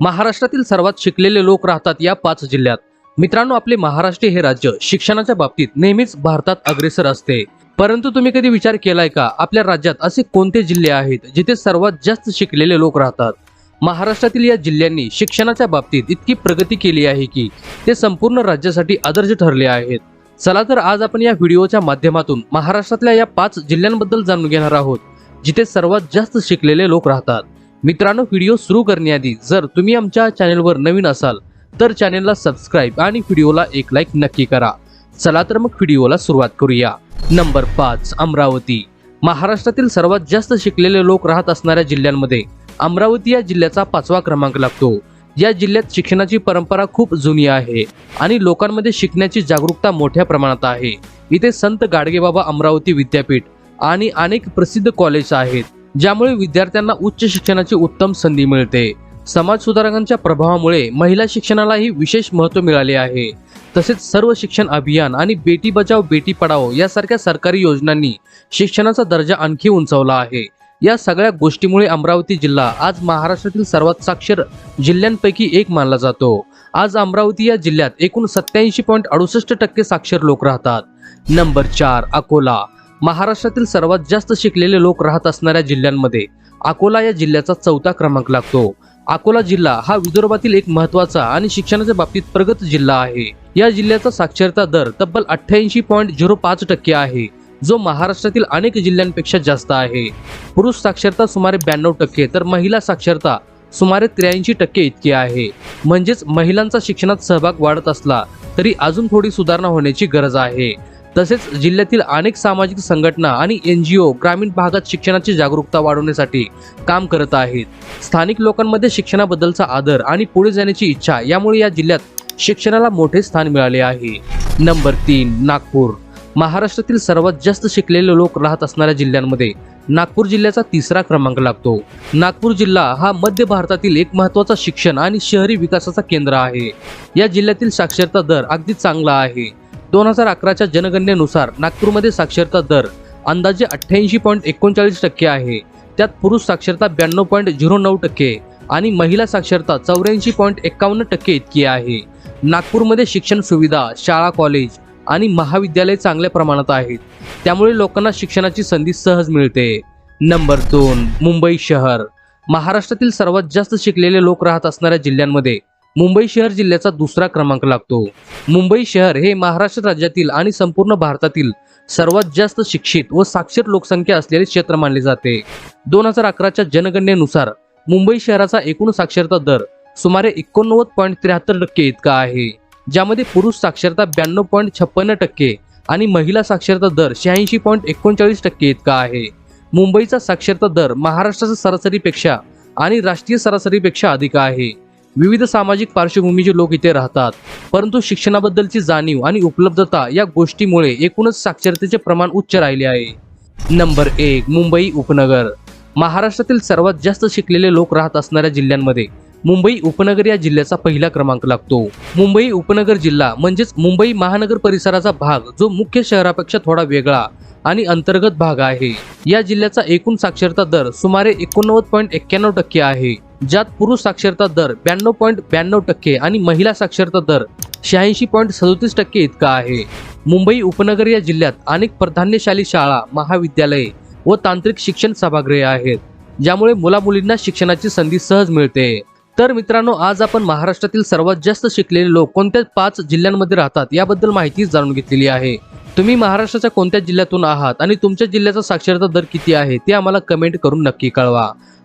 महाराष्ट्रातील सर्वात शिकलेले लोक राहतात या पाच जिल्ह्यात. मित्रांनो आपले महाराष्ट्र हे राज्य शिक्षणाच्या बाबतीत नेहमीच भारतात अग्रेसर असते. परंतु तुम्ही कधी विचार केलाय का? आपल्या राज्यात असे कोणते जिल्हे आहेत जिथे सर्वात जास्त शिकलेले लोक राहतात? महाराष्ट्रातील या जिल्ह्यांनी शिक्षणाच्या बाबतीत इतकी प्रगती केली आहे की ते संपूर्ण राज्यासाठी आदर्श ठरले आहेत. चला तर आज आपण या व्हिडिओच्या माध्यमातून महाराष्ट्रातल्या या पाच जिल्ह्यांबद्दल जाणून घेणार आहोत जिथे सर्वात जास्त शिकलेले लोक राहतात. मित्रांनो व्हिडिओ सुरू करण्याआधी जर तुम्ही आमच्या चॅनेलवर नवीन असाल तर चॅनेलला सबस्क्राईब आणि व्हिडिओला एक लाईक नक्की करा. चला तर मग व्हिडिओला सुरुवात करूया. नंबर पाच अमरावती. महाराष्ट्रातील सर्वात जास्त शिकलेले लोक राहत असणाऱ्या जिल्ह्यांमध्ये अमरावती या जिल्ह्याचा पाचवा क्रमांक लागतो. या जिल्ह्यात शिक्षणाची परंपरा खूप जुनी आहे आणि लोकांमध्ये शिकण्याची जागरूकता मोठ्या प्रमाणात आहे. इथे संत गाडगेबाबा अमरावती विद्यापीठ आणि अनेक प्रसिद्ध कॉलेज आहेत. ज्यामुळे विद्यार्थ्यांना उच्च शिक्षणाची उत्तम संधी मिळते. समाज सुधारकांच्या प्रभावामुळे महिला शिक्षणालाही विशेष महत्त्व मिळाले आहे. तसेच सर्व शिक्षण अभियान आणि बेटी बचाव बेटी पढाओ यासारख्या सरकारी योजनांनी शिक्षणाचा दर्जा आणखी उंचावला आहे. या सगळ्या गोष्टीमुळे अमरावती जिल्हा आज महाराष्ट्रातील सर्वात साक्षर जिल्ह्यांपैकी एक मानला जातो. आज अमरावती या जिल्ह्यात एकूण सत्याऐंशी पॉईंट अडुसष्ट टक्के साक्षर लोक राहतात. नंबर चार अकोला. महाराष्ट्रातील सर्वात जास्त शिकलेले लोक राहत असणाऱ्या जिल्ह्यांमध्ये अकोला या जिल्ह्याचा चौथा क्रमांक लागतो. अकोला जिल्हा हा विदर्भातील एक महत्त्वाचा आणि शिक्षणाच्या बाबतीत प्रगत जिल्हा आहे. या जिल्ह्याचा साक्षरता दर तब्बल अठ्ठ्याऐंशी पॉईंट झिरो पाच टक्के आहे जो महाराष्ट्रातील अनेक जिल्ह्यांपेक्षा जास्त आहे. पुरुष साक्षरता सुमारे ब्याण्णव टक्के तर महिला साक्षरता सुमारे त्र्याऐंशी टक्के इतकी आहे. म्हणजेच महिलांचा शिक्षणात सहभाग वाढत असला तरी अजून थोडी सुधारणा होण्याची गरज आहे. तसेच जिल्ह्यातील अनेक सामाजिक संघटना आणि एन जी ओ ग्रामीण भागात शिक्षणाची जागरूकता वाढवण्यासाठी काम करत आहेत. स्थानिक लोकांमध्ये शिक्षणाबद्दलचा आदर आणि पुढे जाण्याची इच्छा यामुळे या जिल्ह्यात शिक्षणाला मोठे स्थान मिळाले आहे. नंबर तीन नागपूर. महाराष्ट्रातील सर्वात जास्त शिकलेले लोक राहत असणाऱ्या जिल्ह्यांमध्ये नागपूर जिल्ह्याचा तिसरा क्रमांक लागतो. नागपूर जिल्हा हा मध्य भारतातील एक महत्त्वाचा शिक्षण आणि शहरी विकासाचा केंद्र आहे. या जिल्ह्यातील साक्षरता दर अगदी चांगला आहे. दोन हजार अकराच्या जनगणनेनुसार नागपूरमध्ये साक्षरता दर अंदाजे अठ्ठ्याऐंशी पॉईंट एकोणचाळीस टक्के आहे. त्यात पुरुष साक्षरता ब्याण्णव पॉईंट झिरो नऊ टक्के आणि महिला साक्षरता चौऱ्याऐंशी पॉईंट एक्कावन्न टक्के इतकी आहे. नागपूरमध्ये शिक्षण सुविधा शाळा कॉलेज आणि महाविद्यालय चांगल्या प्रमाणात आहेत. त्यामुळे लोकांना शिक्षणाची संधी सहज मिळते. नंबर दोन मुंबई शहर. महाराष्ट्रातील सर्वात जास्त शिकलेले लोक राहत असणाऱ्या जिल्ह्यांमध्ये मुंबई शहर जिल्ह्याचा दुसरा क्रमांक लागतो. मुंबई शहर हे महाराष्ट्र राज्यातील आणि संपूर्ण भारतातील सर्वात जास्त शिक्षित व साक्षर लोकसंख्या असलेले क्षेत्र मानले जाते. दोन हजार अकराच्या जनगणनेनुसार मुंबई शहराचा एकूण साक्षरता दर सुमारे एकोणनव्वद पॉईंट त्र्याहत्तर टक्के इतका आहे. ज्यामध्ये पुरुष साक्षरता ब्याण्णव पॉईंट छप्पन्न टक्के आणि महिला साक्षरता दर शहाऐंशी पॉईंट एकोणचाळीस टक्के इतका आहे. मुंबईचा साक्षरता दर महाराष्ट्राच्या सरासरीपेक्षा आणि राष्ट्रीय सरासरीपेक्षा अधिक आहे. विविध सामाजिक पार्श्वभूमीचे लोक इथे राहतात. परंतु शिक्षणाबद्दलची जाणीव आणि उपलब्धता या गोष्टीमुळे एकूणच साक्षरतेचे प्रमाण उच्च राहिले आहे. नंबर एक मुंबई उपनगर. महाराष्ट्रातील सर्वात जास्त शिकलेले लोक राहत असणाऱ्या जिल्ह्यांमध्ये मुंबई उपनगर या जिल्ह्याचा पहिला क्रमांक लागतो. मुंबई उपनगर जिल्हा म्हणजेच मुंबई महानगर परिसराचा भाग जो मुख्य शहरापेक्षा थोडा वेगळा आणि अंतर्गत भाग आहे. या जिल्ह्याचा एकूण साक्षरता दर सुमारे एकोणनव्वद पॉईंट एक्क्याण्णव टक्के आहे. ज्यात पुरुष साक्षरता दर ब्याण्णव पॉईंट ब्याण्णव टक्के आणि महिला साक्षरता दर शहाऐंशी पॉईंट सदोतीस टक्के इतका आहे. मुंबई उपनगर या जिल्ह्यात अनेक प्राधान्यशाली शाळा महाविद्यालये व तांत्रिक शिक्षण सभागृहे आहेत ज्यामुळे मुलामुलींना शिक्षणाची संधी सहज मिळते. तर मित्रांनो आज आपण महाराष्ट्रातील सर्वात जास्त शिकलेले लोक कोणत्या पाच जिल्ह्यांमध्ये राहतात याबद्दल माहिती जाणून घेतलेली आहे. तुम्ही महाराष्ट्राच्या कोणत्या जिल्ह्यातून आहात आणि तुमच्या जिल्ह्याचा साक्षरता दर किती आहे ते आम्हाला कमेंट करून नक्की कळवा.